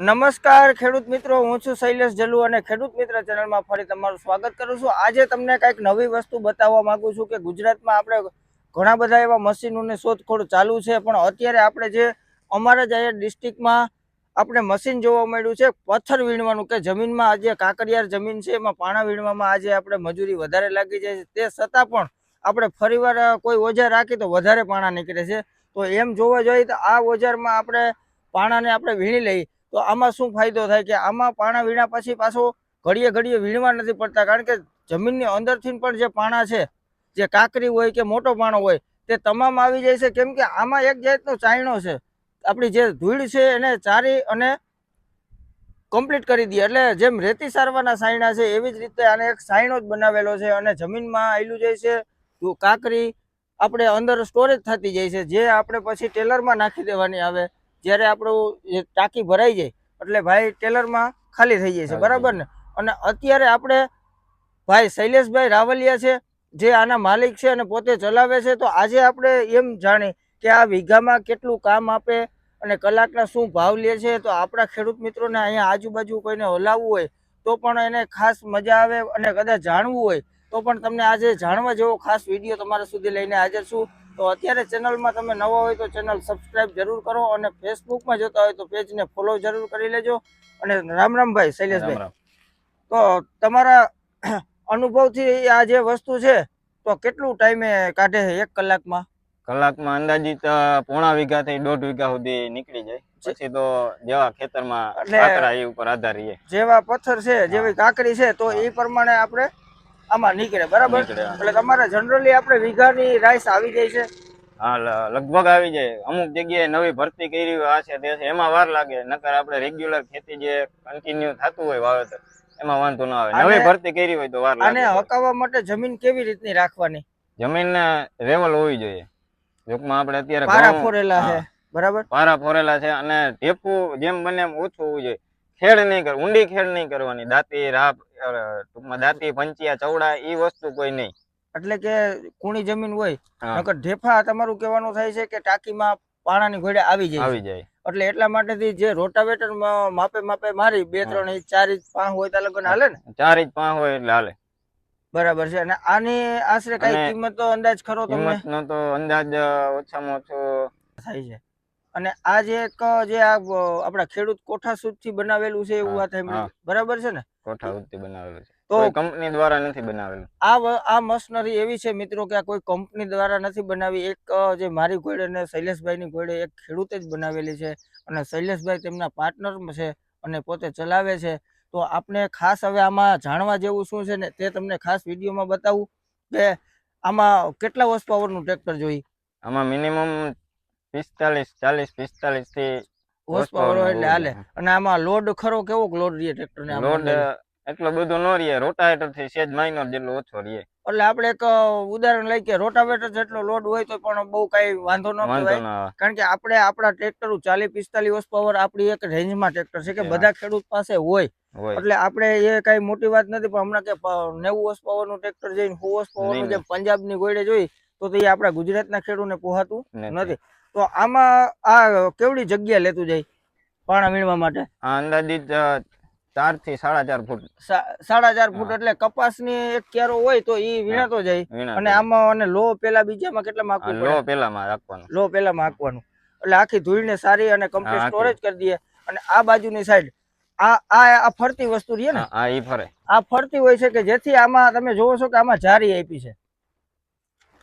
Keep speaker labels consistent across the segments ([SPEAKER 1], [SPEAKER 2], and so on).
[SPEAKER 1] નમસ્કાર ખેડૂત મિત્રો, હું છું શૈલેષ જલુ અને ખેડૂત મિત્ર ચેનલમાં ફરી તમારું સ્વાગત કરું છું. આજે તમને કંઈક નવી વસ્તુ બતાવવા માગું છું કે ગુજરાતમાં આપણે ઘણા બધા એવા મશીનોની શોધખોળ ચાલુ છે, પણ અત્યારે આપણે જે અમારા જ અહીંયા ડિસ્ટ્રિક્ટમાં આપણે મશીન જોવા મળ્યું છે, પથ્થર વીણવાનું કે જમીનમાં આજે કાંકરિયાર જમીન છે, એમાં પાણા વીણવામાં આજે આપણે મજૂરી વધારે લાગી જાય છે. તે છતાં પણ આપણે ફરીવાર કોઈ ઓજાર રાખી તો વધારે પાણા નીકળે છે. તો એમ જોવા જોઈએ તો આ ઓજારમાં આપણે પાણાને આપણે વીણી લઈએ. તો આમાં શું ફાયદો થાય કે આમાં પાણા વીણા પછી પાછો ઘડીએ ઘડીએ વીણવા નથી પડતા, કારણ કે જમીનની અંદરથી પણ જે પાણા છે, જે કાકરી હોય કે મોટો પાણો હોય, તે તમામ આવી જાય છે. કેમ કે આમાં એક જાતનો ચાયણો છે. આપણી જે ધૂળ છે એને ચારી અને કમ્પ્લીટ કરી દઈએ. એટલે જેમ રેતી સારવાના સાયણા છે, એવી જ રીતે આને એક સાયણો જ બનાવેલો છે અને જમીનમાં આવેલું જાય છે કાકરી આપણે અંદર સ્ટોરેજ થતી જાય છે, જે આપણે પછી ટેલરમાં નાખી દેવાની આવે. જ્યારે આપણું ટાંકી ભરાઈ જાય એટલે ભાઈ ટેલરમાં ખાલી થઈ જાય છે બરાબર ને? અને અત્યારે આપણે ભાઈ શૈલેષભાઈ રાવલિયા છે જે આના માલિક છે અને પોતે ચલાવે છે તો આજે આપણે એમ જાણી કે આ વીઘામાં કેટલું કામ આપે અને કલાકના શું ભાવ લે છે તો આપણા ખેડૂત મિત્રોને અહીંયા આજુબાજુ કોઈને હલાવવું હોય તો પણ એને ખાસ મજા આવે અને કદાચ જાણવું હોય તો પણ તમને આજે જાણવા જેવો ખાસ વીડિયો તમારા સુધી લઈને હાજર છું. તો અત્યારે ચેનલમાં તમે નવા હોય તો ચેનલ સબસ્ક્રાઇબ જરૂર કરો અને ફેસબુકમાં જોતા હોય તો પેજને ફોલો જરૂર કરી લેજો. અને રામ રામભાઈ શૈલેષભાઈ. તો તમારા અનુભવથી આ જે વસ્તુ છે તો કેટલું ટાઈમે કાઢે છે એક કલાકમાં?
[SPEAKER 2] કલાકમાં અંદાજિત પોણા વીઘા થી દોઢ વીઘા સુધી નીકળી જાય. પછી તો જેવા ખેતરમાં કાકરા એ ઉપર આધાર રહીએ
[SPEAKER 1] જેવા પથ્થર છે જેવી કાકરી છે તો એ પ્રમાણે આપણે આમાં નીકળે બરાબર? એટલે તમારે જનરલી આપણે વીઘાની રાઈસ આવી જાય છે?
[SPEAKER 2] હા લગભગ આવી જાય. અમુક જગ્યાએ નવી ભરતી કરી હોય આ છે તે છે એમાં વાર લાગે. નકર આપણે રેગ્યુલર ખેતી જે કન્ટિન્યુ થતું હોય વાવેતર એમાં વાંધો ના આવે. નવી ભરતી કરી હોય તો વાર લાગે.
[SPEAKER 1] અને હકાવવા માટે જમીન કેવી રીતની રાખવાની?
[SPEAKER 2] જમીન રેવલ હોવી જોઈએ. ટૂંકમાં આપણે અત્યારે
[SPEAKER 1] પારા ફોરેલા છે બરાબર?
[SPEAKER 2] પારા ફોરેલા છે અને ઢેપું જેમ બને એમ ઓછું હોવું જોઈએ. ખેડ નહીં કર ઊંડી ખેડ નહીં કરવાની. દાંતી રાપ ટૂંકમાં દાંતી પંચિયા ચવડા એ વસ્તુ કોઈ નહીં.
[SPEAKER 1] એટલે કે કુણી જમીન હોય નકર ઢેફા તમારું કહેવાનું થાય છે કે ટાંકીમાં પાણાની ઘોડે આવી જાય.
[SPEAKER 2] આવી જાય.
[SPEAKER 1] એટલે એટલા માટેથી જે રોટાવેટર માપે માપે મારી બે ત્રણ ઇંચ ચાર ઇંચ પાંચ હોય ત્યાં લગન હાલે ને?
[SPEAKER 2] ચાર ઇંચ પાંચ હોય એટલે હાલે.
[SPEAKER 1] બરાબર છે. અને આની આશરે કઈ
[SPEAKER 2] કિંમત
[SPEAKER 1] તો અંદાજ ખરો તમને?
[SPEAKER 2] કિંમતનો તો અંદાજ ઓછામાં ઓછો
[SPEAKER 1] થાય છે. અને આ જે એક જે આ આપણા ખેડૂત કોઠા થી બનાવેલું છે એવું
[SPEAKER 2] આ
[SPEAKER 1] વાત બરાબર છે ને?
[SPEAKER 2] કોઠા થી બનાવેલું છે.
[SPEAKER 1] તો
[SPEAKER 2] કંપની દ્વારા નથી બનાવેલું.
[SPEAKER 1] આ આ મશનરી એવી છે મિત્રો કે આ કોઈ કંપની દ્વારા નથી બનાવી. એક જે મારી ઘોડે અને શૈલેષભાઈની ઘોડે એક ખેડૂતે જ બનાવેલી છે અને શૈલેષભાઈ તેમના પાર્ટનર છે અને પોતે ચલાવે છે. તો આપણે ખાસ હવે આમાં જાણવા જેવું શું છે ને તે તમને ખાસ વિડીયોમાં બતાવું કે આમાં કેટલા હોર્સ પાવરનું ટ્રેક્ટર જોઈ?
[SPEAKER 2] આમાં મિનિમમ પિસ્તાલીસ ચાલીસ પિસ્તાલીસથી
[SPEAKER 1] હોર્સ પાવર એટલે હાલે. અને આમાં લોડ ખરો કેવો લોડ રહીએ ટ્રેક્ટરને આમાં
[SPEAKER 2] લોડ એટલો બધો ન રહીએ રોટાવેટરથી સેજ માઇનર જેટલો ઓછો રહીએ
[SPEAKER 1] એટલે આપણે એક ઉદાહરણ લઈ કે રોટાવેટર જેટલો લોડ હોય તો પણ બહુ કઈ વાંધો ન કહેવાય. કારણ કે આપણે આપણા ટ્રેક્ટર ચાલીસ પિસ્તાલીસ હોર્સ પાવર આપણી એક રેન્જમાં ટ્રેક્ટર છે કે બધા ખેડૂત પાસે હોય. એટલે આપણે એ કઈ મોટી વાત નથી પણ હમણાં કે નેવું હોર્સ પાવરનું ટ્રેક્ટર જઈને સો હોર્સ પાવરનું ગોળે જોઈ તો આપડા આપણા ગુજરાતના ખેડૂતને પોહાતું
[SPEAKER 2] નથી.
[SPEAKER 1] તો આમાં આ કેવડી જગ્યા લેતું જાય પાણા વીણવા માટે?
[SPEAKER 2] અંદાજિત ચારથી સાડા ચાર ફૂટ.
[SPEAKER 1] સાડા ચાર ફૂટ
[SPEAKER 2] એટલે
[SPEAKER 1] એટલે કપાસની એક ક્યારો હોય તો ઈ વીણાતો જાય. અને આમાં અને લો પેલા બીજામાં કેટલા
[SPEAKER 2] માં
[SPEAKER 1] માપવું
[SPEAKER 2] લો
[SPEAKER 1] પેલા
[SPEAKER 2] માં રાખવાનું.
[SPEAKER 1] લો પેલા હાંકવાનું. એટલે આખી ધૂળને સારી અને કમ્પ્લીટ સ્ટોરેજ કરી દઈએ. અને આ બાજુની સાઈડ આ આ આ ફરતી વસ્તુ રહી ને?
[SPEAKER 2] આ ઈ ફરે.
[SPEAKER 1] આ ફરતી હોય છે કે જેથી આમાં તમે જોવો છો કે આમાં જારી આપી છે.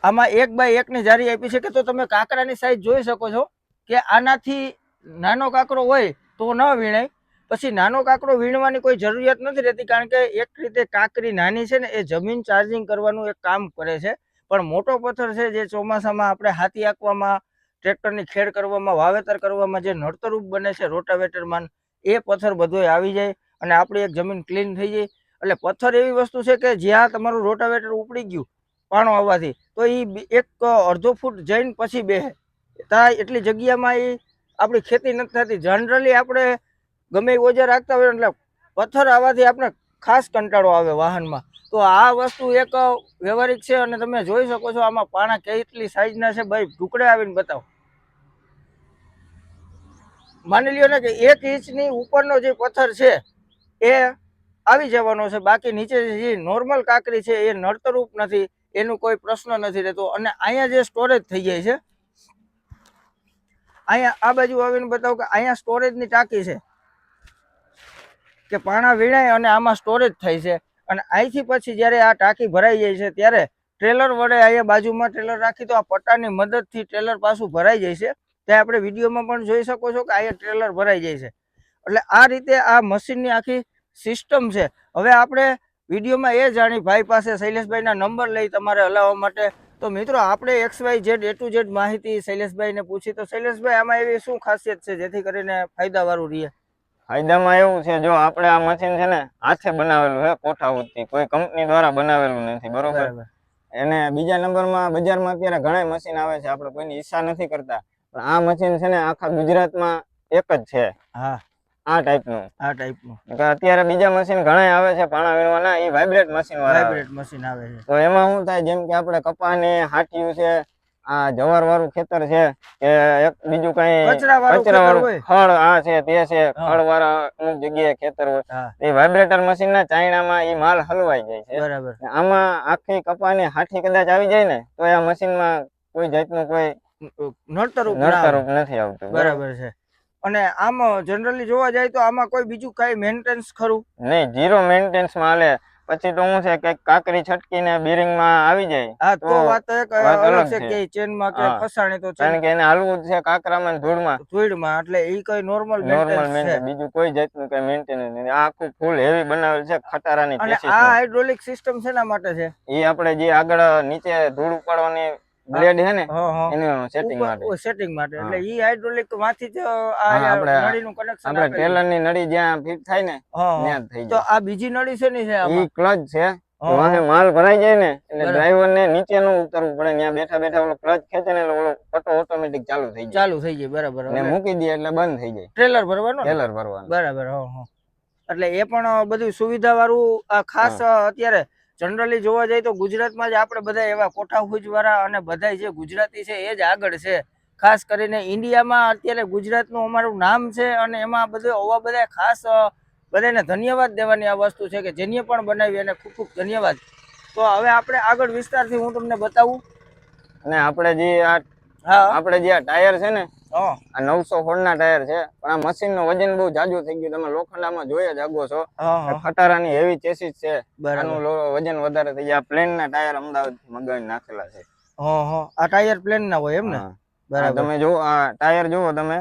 [SPEAKER 1] આમાં એક બાય એક ની જારી આપી છે કે તો તમે કાંકરાની સાઈઝ જોઈ શકો છો કે આનાથી નાનો કાંકરો હોય તો ન વીણાય. પછી નાનો કાંકરો વીણવાની કોઈ જરૂરિયાત નથી રહેતી કારણ કે એક રીતે કાંકરી નાની છે ને એ જમીન ચાર્જિંગ કરવાનું એક કામ કરે છે. પણ મોટો પથ્થર છે જે ચોમાસામાં આપણે હાથી આંકવામાં, ટ્રેક્ટરની ખેડ કરવામાં, વાવેતર કરવામાં જે નડતરૂપ બને છે રોટાવેટરમાં, એ પથ્થર બધોય આવી જાય અને આપણી એક જમીન ક્લીન થઈ જાય. એટલે પથ્થર એવી વસ્તુ છે કે જ્યાં તમારું રોટાવેટર ઉપડી ગયું પાણો આવવાથી. તો એ એક અડધો ફૂટ જઈને પછી બેહે. ત્યાં એટલી જગ્યામાં એ આપણી ખેતી નથી થતી. જનરલી આપણે ગમે એ ઓજા રાખતા હોય એટલે પથ્થર આવવાથી આપણે ખાસ કંટાળો આવે વાહનમાં. તો આ વસ્તુ એક વ્યવહારિક છે અને તમે જોઈ શકો છો આમાં પાણા કેટલી સાઈઝના છે. ભાઈ ટુકડે આવીને બતાવો. માની લ્યો ને કે એક ઇંચની ઉપરનો જે પથ્થર છે, એ આવી જવાનો છે. બાકી નીચે જે નોર્મલ કાંકરી છે, એ નડતરૂપ નથી એનું કોઈ પ્રશ્ન નથી રહેતો. અને અહીંયા જે સ્ટોરેજ થઈ જાય છે, અહીંયા આ બાજુ આવીને બતાવો કે અહીંયા સ્ટોરેજની ટાંકી છે, કે પાણા વીણાય અને આમાં સ્ટોરેજ થાય છે. અને અહીંથી પછી જ્યારે આ ટાંકી ભરાઈ જાય છે, ત્યારે ટ્રેલર વડે અહીંયા બાજુમાં ટ્રેલર રાખી તો આ પટ્ટાની મદદથી ટ્રેલર પાછું ભરાઈ જાય છે. તે આપણે વિડીયોમાં પણ જોઈ શકો છો કે અહીંયા ટ્રેલર ભરાઈ જાય છે. એટલે આ રીતે આ મશીનની આખી સિસ્ટમ છે. હવે આપણે વિડીયોમાં એ જાણી ભાઈ પાસે શૈલેષભાઈના નંબર લઈ તમારે હલાવવા માટે. તો મિત્રો આપણે X Y Z A to Z માહિતી શૈલેષભાઈને પૂછી. તો શૈલેષભાઈ આમાં એવી શું ખાસિયત છે જેથી કરીને ફાયદાવાળું રહે?
[SPEAKER 2] ફાયદામાં એવું છે જો આપણે આ મશીન છે ને હાથે બનાવેલું છે કોઠાઉતથી કોઈ કંપની દ્વારા બનાવેલું નથી બરોબર? એને બીજા નંબરમાં બજારમાં અત્યારે ઘણા મશીન આવે છે આપણે કોઈની ઈચ્છા નથી કરતા. પણ આ મશીન છે ને આખા ગુજરાતમાં એક જ છે.
[SPEAKER 1] હા.
[SPEAKER 2] આ ટાઈપનું
[SPEAKER 1] આ ટાઈપનું
[SPEAKER 2] અત્યારે બીજા મશીન ઘણા આવે છે પાણા વીણવાના એ વાઇબ્રેટ મશીન વાળા.
[SPEAKER 1] વાઇબ્રેટ મશીન આવે છે.
[SPEAKER 2] તો એમાં શું થાય જેમ કે આપણે કપાને હાટ્યું છે આ જવાર વાળું ખેતર છે કે એક બીજું કઈ
[SPEAKER 1] કચરા વાળું
[SPEAKER 2] ખડ આ છે તે છે. ખડ વાળા અમુક જગ્યાએ ખેતર હોય. એ વાઇબ્રેટર મશીન ના ચાઇનામાં એ માલ હલવાઈ જાય છે.
[SPEAKER 1] બરાબર.
[SPEAKER 2] આમાં આખી કપાની હાથી કદાચ આવી જાય ને તો આ મશીનમાં કોઈ જાતનું કોઈ
[SPEAKER 1] નડતરૂપ
[SPEAKER 2] નડતરૂપ નથી આવતું.
[SPEAKER 1] બરાબર છે. અને આમ જનરલી જોવા જાય તો આમાં કોઈ બીજું કઈ મેન્ટેનન્સ ખરું?
[SPEAKER 2] નહીં ઝીરો મેન્ટેનન્સમાં હાલે. પછી તો હું છે કે કાકરી છટકીને બેરિંગમાં આવી જાય.
[SPEAKER 1] હા તો વાત એક અલગ છે
[SPEAKER 2] કે
[SPEAKER 1] કે ચેનમાં કે. ફસાણી તો
[SPEAKER 2] કારણ કે એને હાલવું છે કાકરામાં ધૂળમાં.
[SPEAKER 1] ધૂળમાં એટલે એ કઈ નોર્મલ
[SPEAKER 2] નોર્મલ
[SPEAKER 1] મેન્ટેનન્સ છે.
[SPEAKER 2] મેન્ટેન બીજું કોઈ જાતનું કઈ મેન્ટેનન્સ નહીં આ આખું ફૂલ હેવી બનાવેલ છે ખટારાની
[SPEAKER 1] અને આ હાઇડ્રોલિક સિસ્ટમ શેના માટે છે?
[SPEAKER 2] એ આપણે જે આગળ નીચે ધૂળ ઉપાડવાની બ્લેડ
[SPEAKER 1] હે ને?
[SPEAKER 2] એનું સેટિંગ માટે.
[SPEAKER 1] સેટિંગ માટે. એટલે ઈ હાઇડ્રોલિકમાંથી જ આ નળીનું કનેક્શન
[SPEAKER 2] આપણે ટેલરની નળી જ્યાં ફિટ થાય ને. ત્યાં થઈ જાય.
[SPEAKER 1] તો આ બીજી નળી છે ને છે
[SPEAKER 2] ઈ ક્લચ છે. વાહે માલ ભરાઈ જાય ને એટલે ડ્રાઈવર ને નીચે નું ઉતરવું પડે ત્યાં બેઠા બેઠા ઓલો ક્લચ ખેંચે ને ઓલો પટ્ટો ઓટોમેટિક ચાલુ થઈ જાય.
[SPEAKER 1] ચાલુ થઈ જાય બરાબર.
[SPEAKER 2] ને મૂકી દે એટલે બંધ થઈ જાય.
[SPEAKER 1] ટ્રેલર ભરવાનો
[SPEAKER 2] ટ્રેલર ભરવાનું.
[SPEAKER 1] બરાબર હો હો. એટલે એ પણ બધું સુવિધા વાળું આ ખાસ અત્યારે જનરલી જોવા જાય તો ગુજરાતમાં જ આપણે બધા એવા કોઠા વાળા અને બધા જે ગુજરાતી છે એ જ આગળ છે. ખાસ કરીને ઇન્ડિયામાં અત્યારે ગુજરાતનું અમારું નામ છે અને એમાં બધું આવા બધા ખાસ બધાને ધન્યવાદ દેવાની આ વસ્તુ છે કે જેને પણ બનાવી એને ખૂબ ખૂબ ધન્યવાદ. તો હવે આપણે આગળ વિસ્તારથી હું તમને બતાવું.
[SPEAKER 2] અને આપણે જે આ
[SPEAKER 1] હા.
[SPEAKER 2] આપણે જે આ ટાયર છે ને આ નવસો સોળ ના ટાયર છે. પણ આ મશીનનું વજન બહુ જાજુ થઈ ગયું. તમે લોખંડામાં જોઈ જ આગો છો. ખટારાની હેવી ચેસીસ છે. આનું વજન વધારે થઈ ગયા. પ્લેન ના ટાયર અમદાવાદથી મંગાવીને નાખેલા છે.
[SPEAKER 1] આ ટાયર પ્લેન ના હોય એમ ને? બરાબર.
[SPEAKER 2] તમે જો આ ટાયર જુઓ તમે.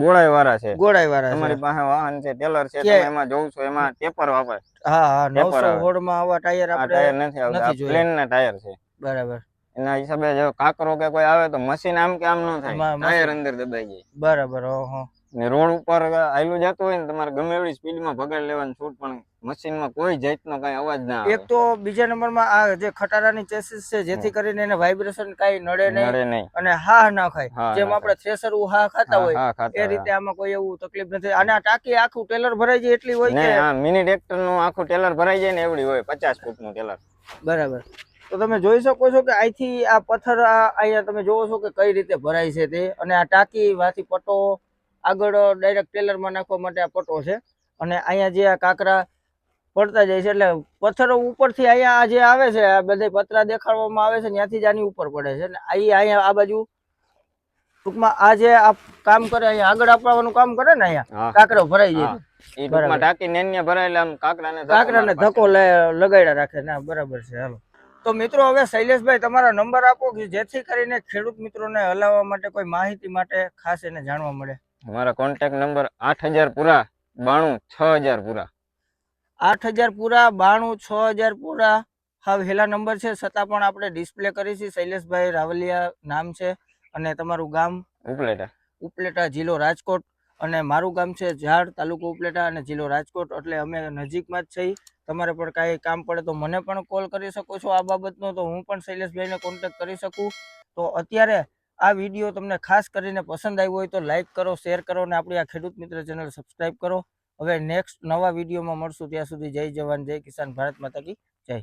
[SPEAKER 2] ગોળાઈ વાળા છે.
[SPEAKER 1] ગોળાઈ વાળા
[SPEAKER 2] તમારી પાસે વાહન છે ટેલર છે તમે એમાં જોવ છો એમાં ટેપર વાપરે.
[SPEAKER 1] હા હા. નવસો ફોડમાં આવા ટાયર
[SPEAKER 2] આ
[SPEAKER 1] આપણે
[SPEAKER 2] ટાયર નથી આવતા. પ્લેન ના ટાયર છે.
[SPEAKER 1] બરાબર.
[SPEAKER 2] એના હિસાબે જો કાકરો કે કોઈ આવે તો મશીન આમ કે આમ ન થાય. ટાયર અંદર દબાઈ જાય.
[SPEAKER 1] બરાબર ઓહો.
[SPEAKER 2] ને રોડ ઉપર આયલું જતું હોય ને તમારે ગમે એવી સ્પીડમાં ભગાડ લેવાનું છૂટ પણ મશીનમાં કોઈ જાતનો કઈ અવાજ ના
[SPEAKER 1] એક તો બીજા નંબરમાં આ જે ખટારાની ચેસીસ છે જેથી કરીને એને વાઇબ્રેશન કઈ નડે નહીં અને હા ના ખાય. જેમ આપણે થ્રેસર હા ખાતા હોય એ રીતે આમાં કોઈ એવું તકલીફ નથી. અને આ ટાંકી આખું ટેલર ભરાઈ જાય એટલી હોય કે
[SPEAKER 2] મિની ટ્રેક્ટરનું આખું ટેલર ભરાઈ જાય ને એવડી હોય પચાસ ફૂટનું ટેલર.
[SPEAKER 1] બરાબર. તો તમે જોઈ શકો છો કે અહીંથી આ પથ્થર અહીંયા તમે જોવો છો કે કઈ રીતે ભરાય છે તે. અને આ ટાંકી માંથી પટ્ટો આગળ ડાયરેક્ટ ટેલરમાં નાખવા માટે આ પટ્ટો છે. અને અહીંયા જે આ કાંકરા પડતા જાય છે એટલે પથ્થરો ઉપરથી અહીંયા જે આવે છે આ બધા પતરા દેખાડવામાં આવે છે ત્યાંથી જ આની ઉપર પડે છે. અને અહીં અહીંયા આ બાજુ ટૂંકમાં આ જે આ કામ કરે અહીંયા આગળ આપવાનું કામ કરે ને અહીંયા કાંકરો ભરાઈ જાય.
[SPEAKER 2] ટૂંકમાં ટાંકી નેન્યા ભરાયેલા
[SPEAKER 1] કાંકરાને
[SPEAKER 2] મારે
[SPEAKER 1] ધક્કો લગાડ્યા રાખે. ના બરાબર છે હાલો. તો મિત્રો હવે શૈલેષભાઈ તમારા નંબર આપો કે જેથી કરીને ખેડૂત મિત્રોને હલાવવા માટે કોઈ માહિતી માટે ખાસ એને જાણવા મળે.
[SPEAKER 2] પાછળ. મારા કોન્ટેક્ટ નંબર આઠ હજાર પૂરા બાણું છ હજાર પૂરા.
[SPEAKER 1] આઠ હજાર પૂરા બાણું છ હજાર પૂરા. હા હેલા નંબર છે છતાં પણ આપણે ડિસ્પ્લે કરી છે. શૈલેષભાઈ રાવલિયા નામ છે અને તમારું ગામ?
[SPEAKER 2] ઉપલેટા.
[SPEAKER 1] ઉપલેટા જિલ્લો રાજકોટ. અને મારું ગામ છે ઝાડ તાલુકો ઉપલેટા અને જિલ્લો રાજકોટ. એટલે અમે નજીકમાં જ છીએ. તમારે પણ કાંઈ કામ પડે તો મને પણ કોલ કરી શકો છો આ બાબતનો. તો હું પણ શૈલેષભાઈને કોન્ટેક્ટ કરી શકું. તો અત્યારે આ વીડિયો તમને ખાસ કરીને પસંદ આવ્યો હોય તો લાઈક કરો શેર કરો અને આપણી આ ખેડૂત મિત્ર ચેનલ સબસ્ક્રાઈબ કરો. હવે નેક્સ્ટ નવા વિડીયોમાં મળશું. ત્યાં સુધી જય જવાન, જય કિસાન, ભારત માતા કી જય.